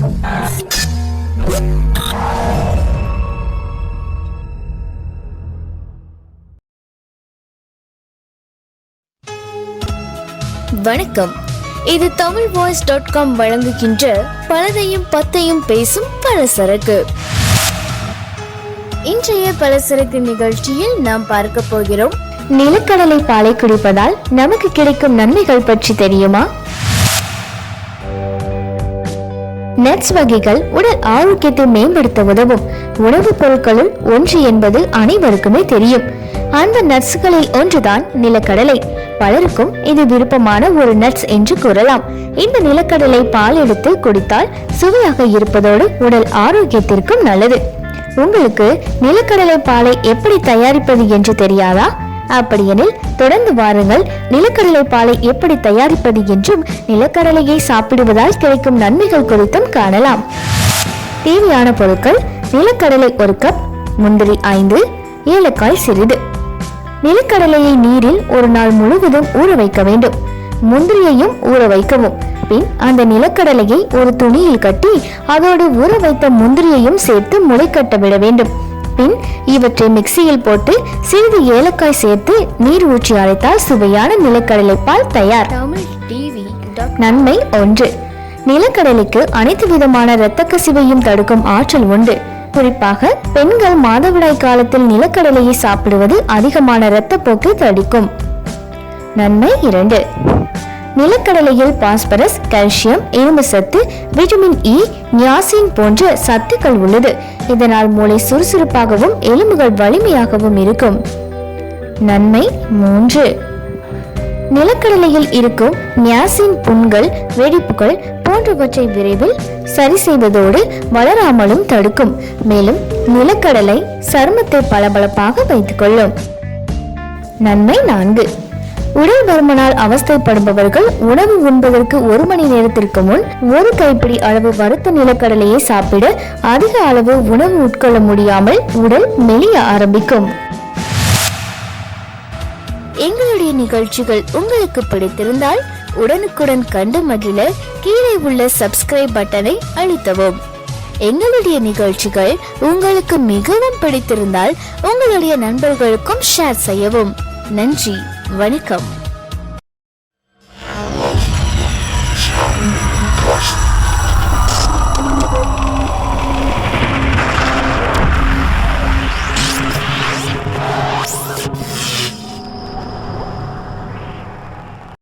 வணக்கம். இது Tamil voice dot com வழங்குகின்ற பலதையும் பத்தையும் பேசும் பலசரக்கு. இன்றைய பலசரக்கு நிகழ்ச்சியில் நாம் பார்க்க போகிறோம். நிலக்கடலை பாலை குடிப்பதால் நமக்கு கிடைக்கும் நன்மைகள் பற்றி தெரியுமா? நட்ஸ் வகைகள் உடல் ஆரோக்கியத்தை மேம்படுத்த உதவும். உணவுப் பொருட்களுள் ஒன்று என்பது அனைவருக்குமே தெரியும். அந்த நட்ஸ்களில் ஒன்றுதான் நிலக்கடலை. பலருக்கும் இது விருப்பமான ஒரு நட்ஸ் என்று கூறலாம். இந்த நிலக்கடலை பால் எடுத்து குடித்தால் சுவையாக இருப்பதோடு உடல் ஆரோக்கியத்திற்கும் நல்லது. உங்களுக்கு நிலக்கடலை பாலை எப்படி தயாரிப்பது என்று தெரியாதா? அப்படியெனில் தொடர்ந்து வாருங்கள். நிலக்கடலை பாலை எப்படி தயாரிப்பது என்றும் நிலக்கடலையை சாப்பிடுவதால் கிடைக்கும் நன்மைகள் குறித்தும் காணலாம். தேவையான பொருட்கள் நிலக்கடலை ஒரு கப் முந்திரி ஐந்து ஏலக்காய் சிறிது. நிலக்கடலையை நீரில் ஒரு நாள் முழுவதும் ஊற வைக்க வேண்டும். முந்திரியையும் ஊற வைக்கவும். பின் அந்த நிலக்கடலையை ஒரு துணியில் கட்டி அதோடு ஊற வைத்த முந்திரியையும் சேர்த்து முளைக்கட்ட விட வேண்டும். பின் இவற்றை மிக்சியில் போட்டு சிறிது ஏலக்காய் சேர்த்து நீர் ஊற்றி அரைத்தால் சுவையான நிலக்கடலை பால் தயார் நன்மை ஒன்று. நிலக்கடலைக்கு அனைத்து விதமான இரத்த கசிவையும் தடுக்கும் ஆற்றல் உண்டு. குறிப்பாக பெண்கள் மாதவிடாய் காலத்தில் நிலக்கடலையை சாப்பிடுவது அதிகமான இரத்தப்போக்கை தடுக்கும். நன்மை இரண்டு. நிலக்கடலையில் பாஸ்பரஸ் கால்சியம் இரும்பு சத்து விட்டமின் இ நியாசின் போன்ற சத்துக்கள் உள்ளது. இதனால் மூளை சுறுசுறுப்பாகவும் எலும்புகள் வலிமையாகவும் இருக்கும். நன்மை மூன்று. நிலக்கடலையில் இருக்கும் நியாசின் புண்கள் வெடிப்புகள் போன்றவற்றை விரைவில் சரி செய்வதோடு வளராமலும் தடுக்கும். மேலும் நிலக்கடலை சருமத்தை பளபளப்பாக வைத்துக் கொள்ளும். நன்மை நான்கு. உடல் பருமனால் அவஸ்தைப்படுபவர்கள் உணவு உண்பதற்கு ஒரு மணி நேரத்திற்கு முன் ஒரு கைப்பிடி அளவு வறுத்த நிலக்கடலையை சாப்பிட அதிக அளவு உணவு உட்கொள்ள முடியாமல் உடல் மெலிய ஆரம்பிக்கும். எங்களுடைய நிகழ்ச்சிகள் உங்களுக்கு பிடித்திருந்தால் உடனுக்குடன் கண்டு மகிழ கீழே உள்ள சப்ஸ்கிரைப் பட்டனை அழுத்தவும். எங்களுடைய நிகழ்ச்சிகள் உங்களுக்கு மிகவும் பிடித்திருந்தால் உங்களுடைய நண்பர்களுக்கும் ஷேர் செய்யவும். நன்றி. வணக்கம்.